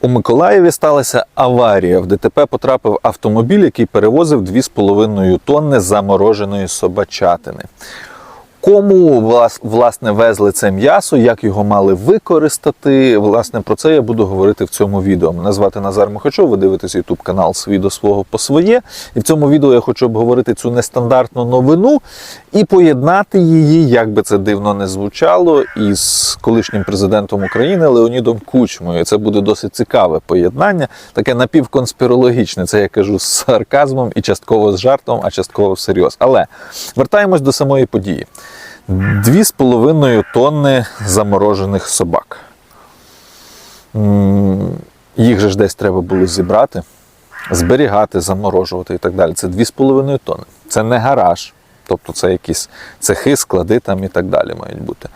У Миколаєві сталася аварія. В ДТП потрапив автомобіль, який перевозив 2,5 тонни замороженої собачатини. Кому власне везли це м'ясо, як його мали використати? Власне про це я буду говорити в цьому відео. Мене звати Назар Михачов, ви дивитесь YouTube канал «Свій до свого по своє. І в цьому відео я хочу обговорити цю нестандартну новину і поєднати її, як би це дивно не звучало, із колишнім президентом України Леонідом Кучмою. Це буде досить цікаве поєднання, таке напівконспірологічне. Це я кажу з сарказмом і частково з жартом, а частково всерйоз. Але вертаємось до самої події. Дві з половиною тонни заморожених собак. Їх же ж десь треба було зібрати, зберігати, заморожувати і так далі. Це 2,5 тонни. Це не гараж. Тобто це якісь цехи, склади там і так далі мають бути.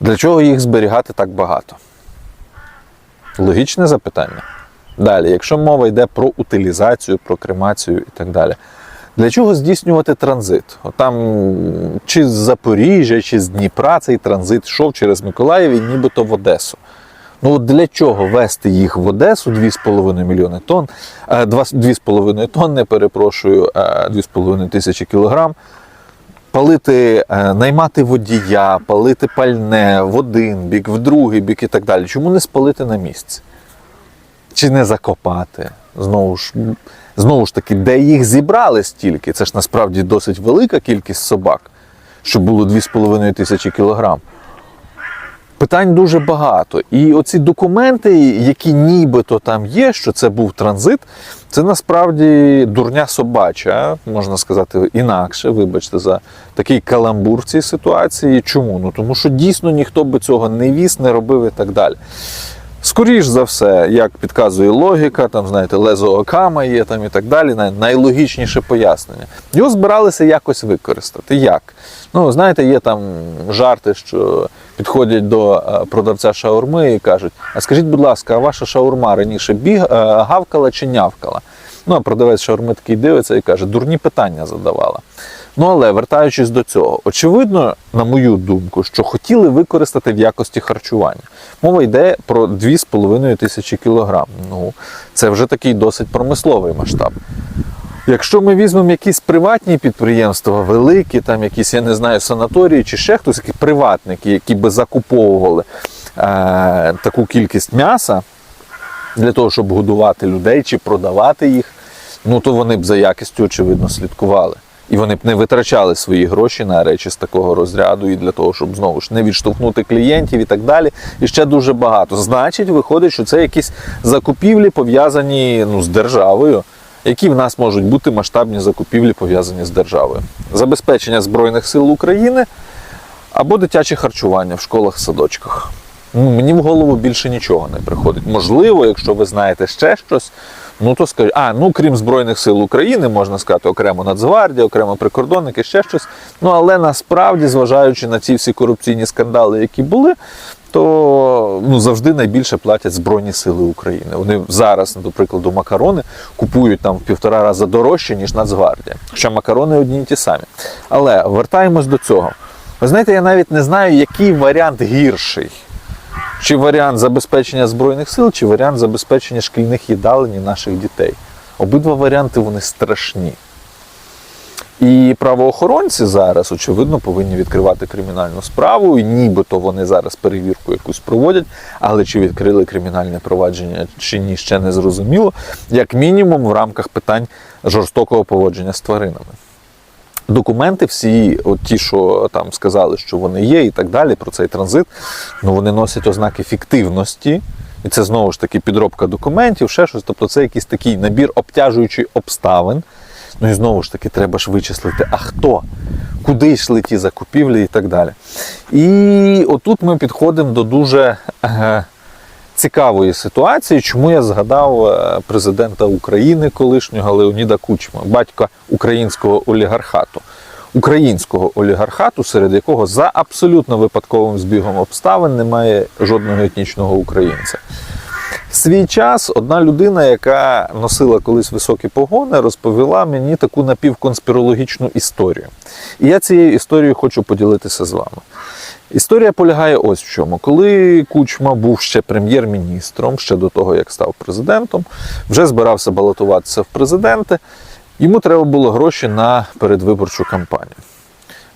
Для чого їх зберігати так багато? Логічне запитання. Далі, якщо мова йде про утилізацію, про кремацію і так далі. Для чого здійснювати транзит? Там чи з Запоріжжя, чи з Дніпра цей транзит йшов через Миколаїв і нібито в Одесу. Ну от для чого вести їх в Одесу 2,5 мільйони тонн, е, два- 2,5 тонни, перепрошую, е, 2,5 тисячі кілограм, палити, е, наймати водія, палити пальне в один бік, в другий бік і так далі. Чому не спалити на місці? Чи не закопати? Знову ж, знову ж таки, де їх зібрали стільки? Це ж насправді досить велика кількість собак, щоб було 2,5 тисячі кілограм. Питань дуже багато. І оці документи, які нібито там є, що це був транзит, це насправді дурня собача, можна сказати інакше, вибачте, за такий каламбур в цій ситуації. Чому? Ну тому що дійсно ніхто би цього не віз, не робив і так далі. Скоріш за все, як підказує логіка, там, знаєте, лезо окама є там і так далі, найлогічніше пояснення. Його збиралися якось використати. Як? Ну, знаєте, є там жарти, що підходять до е, продавця шаурми і кажуть: а скажіть, будь ласка, а ваша шаурма раніше біг, е, гавкала чи нявкала? Ну, а продавець шаурми такий дивиться і каже, дурні питання задавала. Ну, але вертаючись до цього, очевидно, на мою думку, що хотіли використати в якості харчування. Мова йде про 2,5 тисячі кілограм. Ну, це вже такий досить промисловий масштаб. Якщо ми візьмемо якісь приватні підприємства, великі, там якісь, я не знаю, санаторії чи ще хтось, які приватники, які би закуповували е, таку кількість м'яса для того, щоб годувати людей чи продавати їх, ну то вони б за якістю, очевидно, слідкували. І вони б не витрачали свої гроші на речі з такого розряду і для того, щоб знову ж не відштовхнути клієнтів і так далі. І ще дуже багато. Значить, виходить, що це якісь закупівлі пов'язані ну, з державою. Які в нас можуть бути масштабні закупівлі пов'язані з державою? Забезпечення Збройних сил України або дитяче харчування в школах, садочках. Ну, мені в голову більше нічого не приходить. Можливо, якщо ви знаєте ще щось, ну то скажіть, а ну крім Збройних сил України, можна сказати, окремо Нацгвардія, окремо прикордонники, ще щось. Ну але насправді, зважаючи на ці всі корупційні скандали, які були, то ну, завжди найбільше платять Збройні Сили України. Вони зараз, до прикладу, макарони купують там в півтора рази дорожче, ніж Нацгвардія. Хоча макарони одні й ті самі. Але вертаємось до цього. Ви знаєте, я навіть не знаю, який варіант гірший. Чи варіант забезпечення Збройних сил, чи варіант забезпечення шкільних їдалень наших дітей. Обидва варіанти вони страшні. І правоохоронці зараз, очевидно, повинні відкривати кримінальну справу, і нібито вони зараз перевірку якусь проводять, але чи відкрили кримінальне провадження чи ні, ще не зрозуміло, як мінімум в рамках питань жорстокого поводження з тваринами. Документи всі, от ті, що там сказали, що вони є, і так далі, про цей транзит, ну вони носять ознаки фіктивності. І це знову ж таки підробка документів, ще щось. Тобто це якийсь такий набір обтяжуючих обставин. Ну і знову ж таки, треба ж вичислити, а хто, куди йшли ті закупівлі і так далі. І отут ми підходимо до дуже цікавої ситуації, чому я згадав е, президента України колишнього Леоніда Кучма, батька українського олігархату. Українського олігархату, серед якого за абсолютно випадковим збігом обставин немає жодного етнічного українця. Свій час одна людина, яка носила колись високі погони, розповіла мені таку напівконспірологічну історію. І я цією історією хочу поділитися з вами. Історія полягає ось в чому. Коли Кучма був ще прем'єр-міністром, ще до того, як став президентом, вже збирався балотуватися в президенти, йому треба було гроші на передвиборчу кампанію.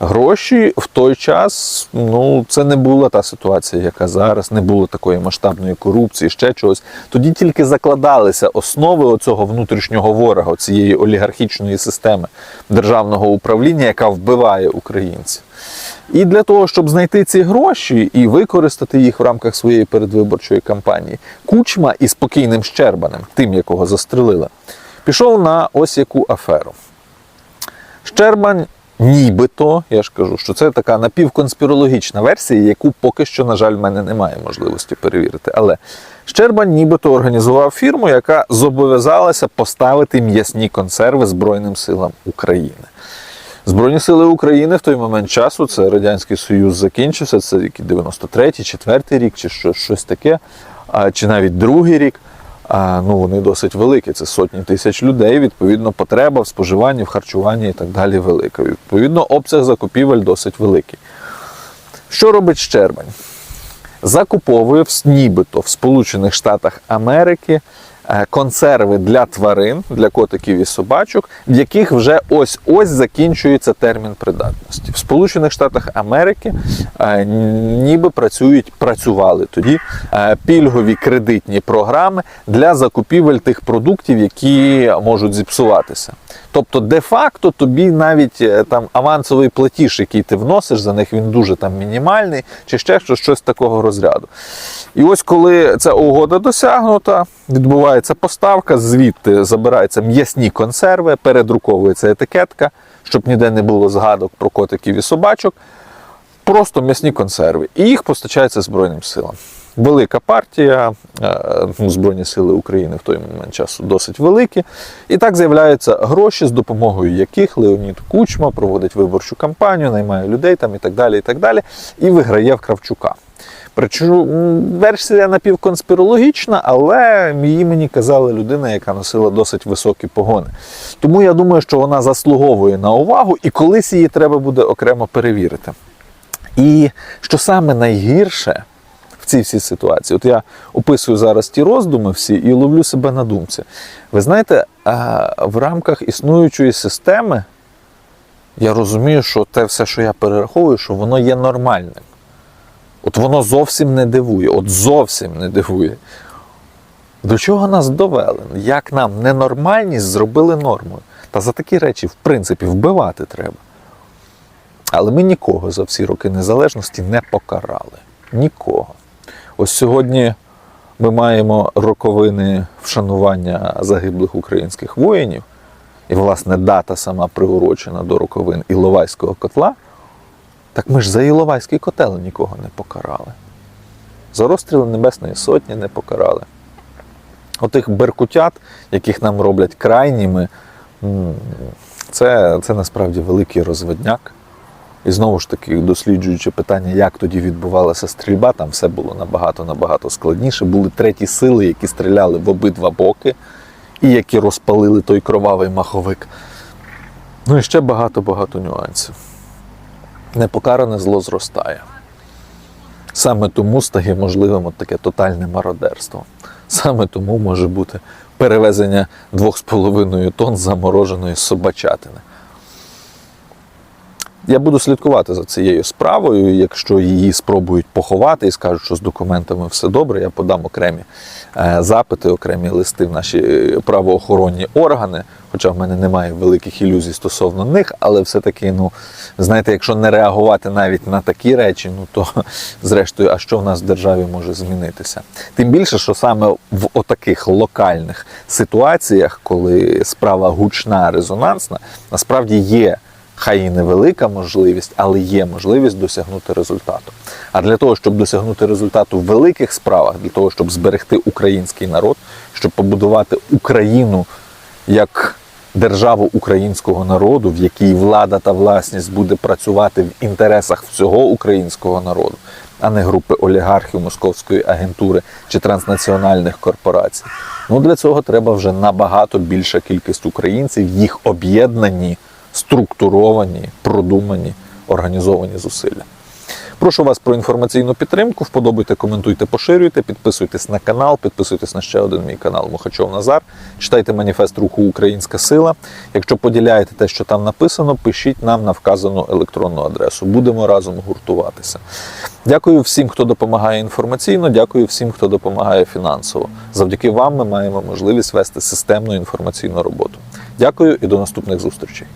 Гроші в той час, ну це не була та ситуація, яка зараз, не було такої масштабної корупції, ще чогось. Тоді тільки закладалися основи оцього внутрішнього ворога, цієї олігархічної системи державного управління, яка вбиває українців. І для того, щоб знайти ці гроші і використати їх в рамках своєї передвиборчої кампанії, Кучма із спокійним Щербанем, тим, якого застрелили, пішов на ось яку аферу. Щербань нібито, я ж кажу, що це така напівконспірологічна версія, яку поки що, на жаль, в мене немає можливості перевірити. Але Щербань нібито організував фірму, яка зобов'язалася поставити м'ясні консерви Збройним силам України. Збройні сили України в той момент часу, це Радянський Союз закінчився, це який 93-й, 4-й рік, чи що, щось таке, а, чи навіть другий рік. Ну, вони досить великі, це сотні тисяч людей. Відповідно, потреба в споживанні, в харчуванні і так далі велика. Відповідно, обсяг закупівель досить великий. Що робить Щербань? Закуповує нібито в Сполучених Штатах Америки консерви для тварин, для котиків і собачок, в яких вже ось ось закінчується термін придатності. В Сполучених Штатах Америки е, ніби працюють, працювали тоді е, пільгові кредитні програми для закупівель тих продуктів, які можуть зіпсуватися. Тобто, де-факто тобі навіть е, там авансовий платіж, який ти вносиш за них, він дуже там мінімальний, чи ще щось, щось такого розряду. І ось коли ця угода досягнута, відбувається поставка, звідти забираються м'ясні консерви, передруковується етикетка, щоб ніде не було згадок про котиків і собачок. Просто м'ясні консерви. І їх постачається Збройним силам. Велика партія, е, ну, Збройні сили України в той момент часу досить великі. І так з'являються гроші, з допомогою яких Леонід Кучма проводить виборчу кампанію, наймає людей там і так далі, і так далі, і виграє в Кравчука. Причому версія напівконспірологічна, але її мені казала людина, яка носила досить високі погони. Тому я думаю, що вона заслуговує на увагу, і колись її треба буде окремо перевірити. І що саме найгірше цій всій ситуації, от я описую зараз ті роздуми всі і ловлю себе на думці. Ви знаєте, в рамках існуючої системи я розумію, що те все, що я перераховую, що воно є нормальним. От воно зовсім не дивує, от зовсім не дивує. До чого нас довели? Як нам ненормальність зробили нормою? Та за такі речі, в принципі, вбивати треба. Але ми нікого за всі роки незалежності не покарали. Нікого. Ось сьогодні ми маємо роковини вшанування загиблих українських воїнів, і, власне, дата сама приурочена до роковин Іловайського котла. Так ми ж за Іловайський котел нікого не покарали. За розстріли Небесної Сотні не покарали. Отих беркутят, яких нам роблять крайніми, це, це насправді великий розводняк. І знову ж таки, досліджуючи питання, як тоді відбувалася стрільба, там все було набагато-набагато складніше. Були треті сили, які стріляли в обидва боки, і які розпалили той кровавий маховик. Ну і ще багато-багато нюансів. Непокаране зло зростає. Саме тому стає можливим от таке тотальне мародерство. Саме тому може бути перевезення 2,5 тонн замороженої собачатини. Я буду слідкувати за цією справою. Якщо її спробують поховати і скажуть, що з документами все добре, я подам окремі е, запити, окремі листи в наші е, правоохоронні органи. Хоча в мене немає великих ілюзій стосовно них, але все-таки, ну знаєте, якщо не реагувати навіть на такі речі, ну то зрештою, а що в нас в державі може змінитися? Тим більше, що саме в отаких локальних ситуаціях, коли справа гучна, резонансна, насправді є хай і невелика можливість, але є можливість досягнути результату. А для того, щоб досягнути результату в великих справах, для того, щоб зберегти український народ, щоб побудувати Україну як державу українського народу, в якій влада та власність буде працювати в інтересах всього українського народу, а не групи олігархів московської агентури чи транснаціональних корпорацій. Ну для цього треба вже набагато більша кількість українців, їх об'єднані, структуровані, продумані, організовані зусилля. Прошу вас про інформаційну підтримку. Вподобайте, коментуйте, поширюйте, підписуйтесь на канал, підписуйтесь на ще один мій канал Мухачов Назар. Читайте маніфест руху Українська сила. Якщо поділяєте те, що там написано, пишіть нам на вказану електронну адресу. Будемо разом гуртуватися. Дякую всім, хто допомагає інформаційно. Дякую всім, хто допомагає фінансово. Завдяки вам ми маємо можливість вести системну інформаційну роботу. Дякую і до наступних зустрічей.